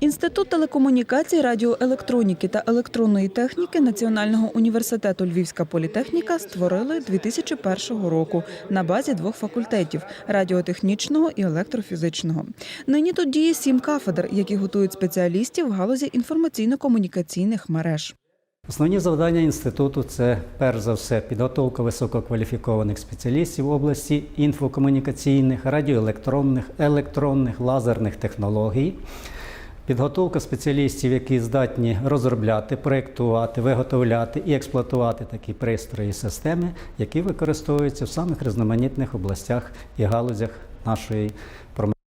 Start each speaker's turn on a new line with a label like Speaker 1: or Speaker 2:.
Speaker 1: Інститут телекомунікацій, радіоелектроніки та електронної техніки Національного університету Львівська політехніка створили 2001 року на базі двох факультетів радіотехнічного і електрофізичного. Нині тут діє сім кафедр, які готують спеціалістів в галузі інформаційно-комунікаційних мереж.
Speaker 2: Основні завдання інституту це перш за все підготовка висококваліфікованих спеціалістів в області інфокомунікаційних, радіоелектронних, електронних, лазерних технологій. Підготовка спеціалістів, які здатні розробляти, проєктувати, виготовляти і експлуатувати такі пристрої і системи, які використовуються в самих різноманітних областях і галузях нашої промисловості.